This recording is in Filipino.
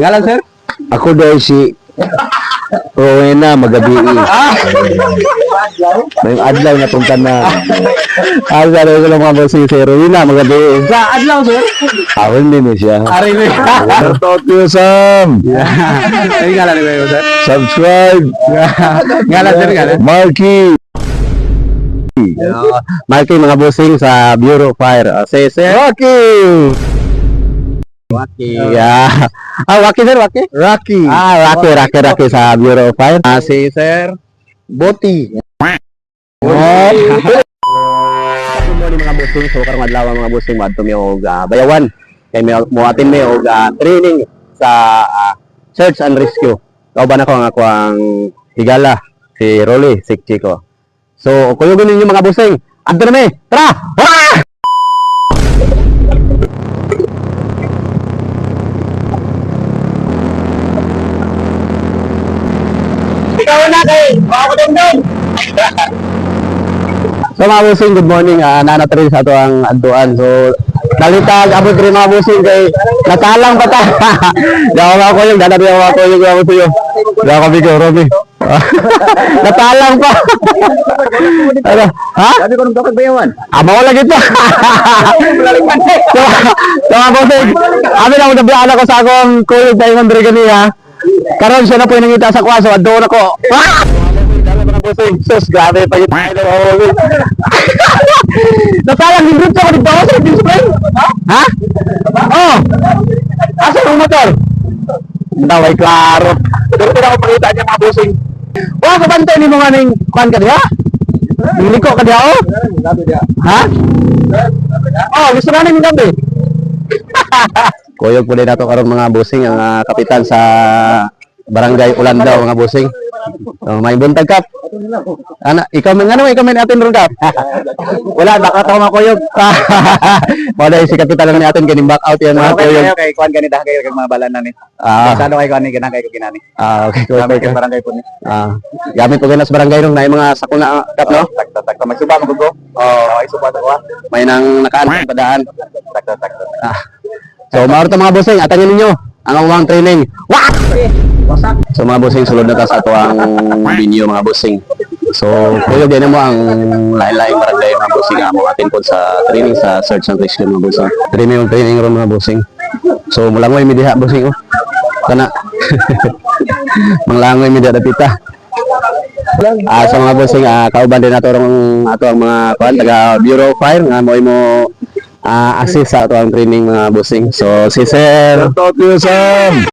Ngalan, sir? Ako daw si Rowena Magabi. May adlaw na na. Ang sabi ko lang mga bossing si Rowena Magabi. Sa adlaw, sir. Awal din mo siya. Ari mo. Talk to you, Sam. Ay, ngalan ni Bayo, sir. Subscribe. Ngalan, sir, ngalan. Marky. Marky mga bossing sa Bureau Fire. Say, say. Rocky. Rocky. Yeah. Ah, Rocky sir, Rocky? Rocky. Ah, Rocky, Rocky, Rocky sa Bureau of Fire. Ah, si Sir Boti. Oh. Good morning mga bossing. So karong adlaw mga bossing madto mi og ah, bayawan. Kay mi mo atin mi og ah, training sa ah, search and rescue. Kauban ako ang ako ang higala si Rolly, si Chico. So kuyugon ninyo mga bossing. Adto na mi. Tara! Ah! Ikaw na kay. Ako din din. So mga bossing, good morning. Uh, nanatrin sa ato ang adtuan. So, nalitag abot rin mga bossing kay natalang pa ta. Dawa mga ko yung dadari ako ako yung ako tuyo. Dawa kami ko, Roby. natalang pa. ano? Ha? Sabi ko nung kapag bayawan. Aba ko lagi to. so, mga bossing, abi na mo nabiyaan ako sa akong kulog na yung Andre ganiya. Karon siya na po yung nangita sa kwaso, adto na ko. Ah! Sus, grabe pa yung tayo na Nasalang yung group ko ako sa Team Spring. Ha? Oh. Asa yung motor? Daway klaro. Pero ako pakita niya mga bossing. Wa ka bantay ni mga ning kwan ka diha? Niliko ka diha oh? Ha? Oh, gusto na ning gabi. Kuyog po din nato karon mga bossing ang ah, kapitan sa Barangay Ulandaw mga bossing. Oh, may buntag kap. Ana, ikaw man ano, ikaw man atin ron kap. Wala baka to makuyog. Wala si kapitan lang ni atin kining back out yan mga kuyog. kay kuan ganita kay kag mga balan na ni. Ah, Sano kay kuan ni ganang kay ko ginani. ah, okay, Kami okay. kay barangay po ni. Ah, gamit po ganas barangay nung na mga sakuna kap no. Takta takta magsuba mo gugo. Oh, ay suba ta ko. May nang nakaan sa padaan. Takta takta. Ah. So, mauro to mga bossing, atangin ninyo ang amang training. Wah! So mga bossing, sulod na ta sa ato ang binyo mga bossing. So, kuyo din mo ang lain-lain barangay mga bossing mo atin po sa training sa search and rescue mga bossing. Training yung training ron mga bossing. So, mulangoy mi diha bossing oh. Kana. Manglangoy mi diha dapita. Ah, sa mga bossing, ah, kauban din nato rong ato ang mga kuan taga Bureau of Fire nga mo mo ah, assist sa ato ang training mga bossing. So, si Sir Tokyo Sam.